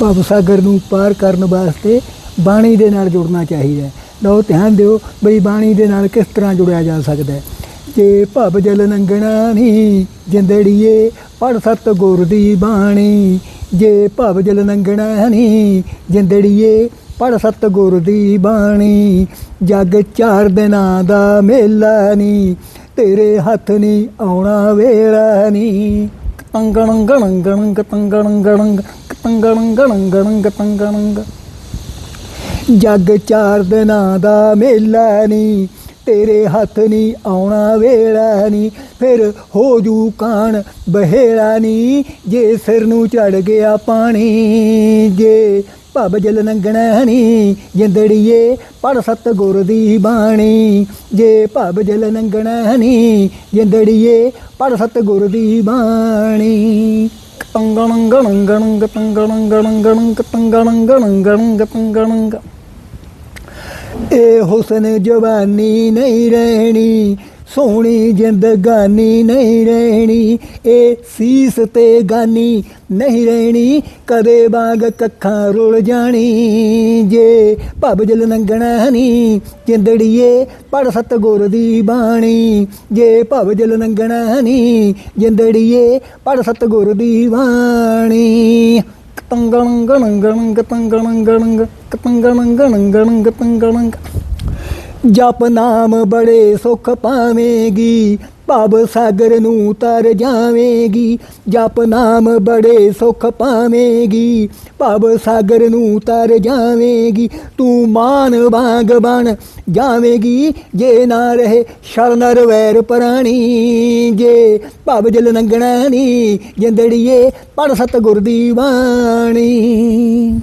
ਭਵ ਸਾਗਰ ਨੂੰ ਪਾਰ ਕਰਨ ਵਾਸਤੇ ਬਾਣੀ ਦੇ ਨਾਲ ਜੁੜਨਾ ਚਾਹੀਦਾ ਹੈ। ਲਓ ਧਿਆਨ ਦਿਓ ਬਈ ਬਾਣੀ ਦੇ ਨਾਲ ਕਿਸ ਤਰ੍ਹਾਂ ਜੁੜਿਆ ਜਾ ਸਕਦਾ ਹੈ। ਜੇ ਭਵ ਜਲ ਨੰਗਣਾ ਨਹੀਂ, ਜਿੰਦੜੀਏ ਪੜ ਸਤ ਗੁਰ ਦੀ ਬਾਣੀ। ਜੇ ਭਵ ਜਲ ਨੰਗਣਾ ਨਹੀਂ, ਜਿੰਦੜੀਏ ਪੜ ਸਤ ਗੁਰ ਦੀ ਬਾਣੀ। ਜਗ ਚਾਰ ਦਿਨਾਂ ਦਾ ਮੇਲਾ ਨਹੀਂ, ਤੇਰੇ ਹੱਥ ਨਹੀਂ ਆਉਣਾ ਵੇਲਾ ਨਹੀਂ। ਤੰਗਣ ਗਣੰ ਗਣੰ ਤੰਗਣ ਗਣੰ ਤੰਗਣ ਗਣੰ ਗਣੰ ਤੰਗਣ ਜਗ ਚਾਰ ਦਿਨਾਂ ਦਾ ਮੇਲਾ ਨਹੀਂ ਤੇਰੇ ਹੱਥ ਨਹੀਂ ਆਉਣਾ ਵੇਲਾ ਨਹੀਂ ਫਿਰ ਹੋ ਜੂ ਕਾਣ ਬਹਿੜਾ ਨਹੀਂ ਜੇ ਸਿਰ ਨੂੰ ਚੜ ਗਿਆ ਪਾਣੀ, ਜੇ ਭਵ ਜਲ ਨੰਗਣਾ ਜਿੰਦੜੀਏ ਪੜ ਸਤ ਗੁਰ ਦੀ ਬਾਣੀ। ਜੇ ਭਵ ਜਲ ਨੰਗਣਾ ਜਿੰਦੜੀਏ ਪੜ ਸਤ ਗੁਰ ਦੀ ਬਾਣੀ। ਤੰਗਣ ਗਣੰ ਗਣੰ ਤੰਗਣ ਗਣੰ ਗਣੰ ਤੰਗਣ ਗਣੰ ਇਹ ਹੁਸਨ ਜਵਾਨੀ ਨਹੀਂ ਰਹਿਣੀ ਸੋਹਣੀ ਜ਼ਿੰਦਗਾਨੀ ਨਹੀਂ ਰਹਿਣੀ, ਇਹ ਸੀਸ ਤੇ ਗਾਨੀ ਨਹੀਂ ਰਹਿਣੀ, ਕਦੇ ਬਾਗ ਕੱਖਾਂ ਰੁਲ ਜਾਣੀ, ਜੇ ਭਵ ਜਲ ਨੰਗਣਾ ਨਹੀਂ ਜਿੰਦੜੀਏ ਪੜ ਸਤਗੁਰ ਦੀ ਬਾਣੀ, ਜੇ ਭਵ ਜਲ ਨੰਗਣਾ ਨਹੀਂ ਜਿੰਦੜੀਏ ਪੜ ਸਤਗੁਰ ਦੀ ਬਾਣੀ। ਤੰਗਣ ਗਣੰ ਗਣੰ ਤੰਗਣ ਗਣੰ ਤੰਗਣ ਗਣੰ ਤੰਗਣ ਜਪ ਨਾਮ ਬੜੇ ਸੁਖ ਪਾਵੇਂਗੀ, ਭਵ ਸਾਗਰ ਨੂੰ ਤਰ ਜਾਵੇਂਗੀ। ਜਪ ਨਾਮ ਬੜੇ ਸੁਖ ਪਾਵੇਂਗੀ, ਭਵ ਸਾਗਰ ਨੂੰ ਤਰ ਜਾਵੇਂਗੀ। ਤੂੰ ਮਾਨ ਵਾਂਗ ਬਣ ਜਾਵੇਂਗੀ, ਜੇ ਨਾ ਰਹੇ ਸ਼ਰਨਰ ਵੈਰ ਪ੍ਰਾਣੀ। ਜੇ ਭਵ ਜਲ ਨੰਗਣਾ ਨੀ, ਜਿੰਦੜੀਏ ਪੜ ਸਤਗੁਰ ਦੀ ਬਾਣੀ।